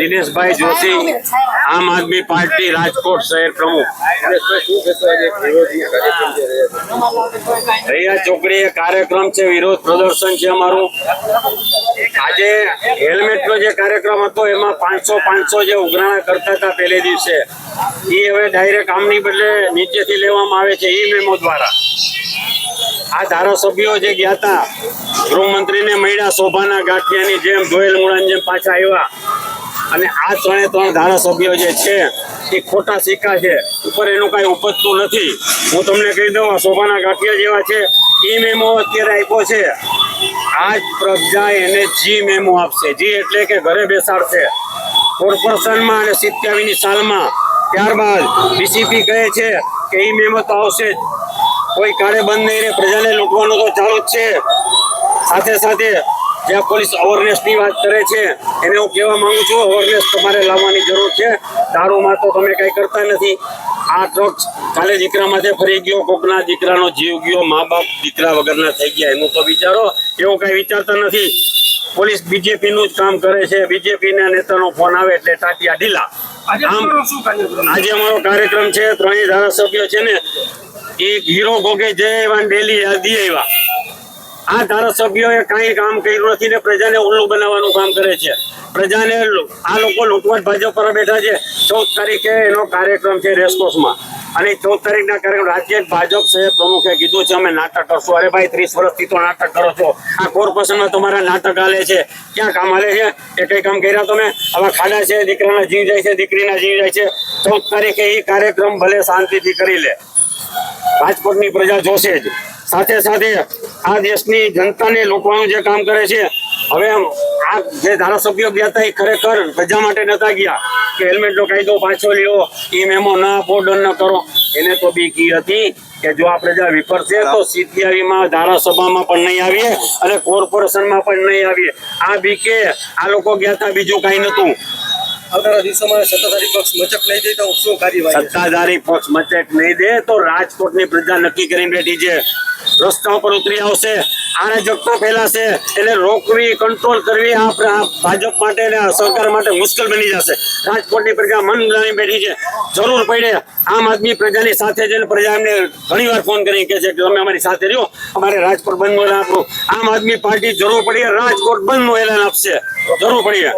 દિનેશભાઈ જોશી, આમ આદમી પાર્ટી રાજકોટ શહેર પ્રમુખ. રૈયા ચોકડીએ કાર્યક્રમ છે, વિરોધ પ્રદર્શન છે અમારું. આજે હેલ્મેટનો જે કાર્યક્રમ હતો, એમાં પાંચસો પાંચસો જે ઉઘરાણા કરતા હતા પહેલે દિવસે એ હવે ડાયરેક્ટ આમની બદલે નીચેથી લેવામાં આવે છે, ઈ મેમો દ્વારા. આ ધારાસભ્યો જે ગયા હતા, ગૃહમંત્રીને મળ્યા શોભાના ગાંઠિયાની જેમ ગોયલ મૂળાની જેમ પાછા આવ્યા. અને આ ત્રણે ત્રણ ધારાસભ્યો જે છે, એ ખોટા સિક્કા છે. ઉપર એનું કાંઈ ઉપજતું નથી. હું તમને કહી દઉં, આ શોભાના ગાંઠિયા જેવા છે. ઈ મેમો અત્યારે આપ્યો છે. આજ પ્રજા એને જી મેમો આપશે. જી એટલે કે ઘરે બેસાડશે. કોર્પોરેશનમાં અને સિત્યાવીની સાલમાં ત્યારબાદ ડીસીપી કહે છે કે ઈ મેમો તો આવશે જ. કોઈ કાળે બંધ નહીં રહે. પ્રજાને લૂંટવાનો તો ચાલુ જ છે. સાથે સાથે જ્યાં પોલીસ અવેરનેસની વાત કરે છે એને હું કહેવા માંગુ છું અવેરનેસ તમારે લાવવાની જરૂર છે. દારૂમાં તો તમે કંઈ કરતા નથી. આ ટ્રક કાલે દીકરા માથે ફરી ગયો કોકના દીકરાનો જીવ ગયો મા બાપ દીકરા વગરના થઈ ગયા એનું તો વિચારો. એવું કાંઈ વિચારતા નથી. પોલીસ બીજેપીનું જ કામ કરે છે. બીજેપીના નેતાનો ફોન આવે એટલે ટાટિયા ઢીલા. આજે અમારો કાર્યક્રમ છે ત્રણેય ધારાસભ્યો છે ને એ હીરો ગોગે જય ડેલી યાદી આવ્યા આ ધારાસભ્યોએ કાંઈ કામ કર્યું નથી ને પ્રજાને ઉલ્લુ બનાવવાનું કામ કરે છે. પ્રજાને આ લોકો લૂંટવાટ ભાજપ પર બેઠા છે. ચૌદ તારીખે એનો કાર્યક્રમ છે રેસકોર્સમાં. અને ચૌદ તારીખના કાર્યક્રમ રાજ્ય ભાજપ સાહેબ પ્રમુખે કીધું છે, અમે નાટક કરશું. અરે ભાઈ, ત્રીસ વર્ષથી તો નાટક કરો છો. આ કોર્પોરેશનમાં તમારા નાટક હાલે છે. ક્યાં કામ હાલે છે? એ કઈ કામ કર્યા તમે? આવા ખાડા છે, દીકરાના જીવ જાય છે, દીકરીના જીવ જાય છે. ચૌદ તારીખે એ કાર્યક્રમ ભલે શાંતિથી કરી લે. રાજકોટની પ્રજા જોશે જ. સાથે સાથે આ દેશની જનતાને લોકોનું જે કામ કરે છે, હવે આ જે ધારાસભ્યો ગયા હતા એ ખરેખર પ્રજા માટે નતા ગયા કે હેલ્મેટનો કાયદો પાછો લ્યો, એ મેમો ના આપો દંડ ન કરો. એને તો બી કી હતી કે જો આ પ્રજા વિફરશે તો સિત્યાવીમાં ધારાસભામાં પણ નહીં આવીએ અને કોર્પોરેશનમાં પણ નહીં આવીએ. આ બીકે આ લોકો ગયા હતા બીજું કાંઈ નતું આવનારા દિવસોમાં સત્તાધારી પક્ષ મચક નહીં દે તો શું કાર્યવાહી સત્તાધારી પક્ષ મચેક નહીં દે તો રાજકોટની પ્રજા નક્કી કરીને બેઠી છે. રસ્તા ઉપર ઉતરી આવશે આને જગતો ફેલાશે એને રોકવી કંટ્રોલ કરવી આ ભાજપ માટે અને સરકાર માટે મુશ્કેલ બની જશે. રાજકોટની પ્રજા મન બનાવી બેઠી છે. જરૂર પડે આમ આદમી પ્રજાની સાથે જઈને પ્રજા એમને ઘણી વાર ફોન કરી કે છે કે તમે અમારી સાથે રહ્યો. અમારે રાજકોટ બંધનું એલાન આપવું આમ આદમી પાર્ટી જરૂર પડીએ રાજકોટ બંધનું એલાન આપશે. જરૂર પડીએ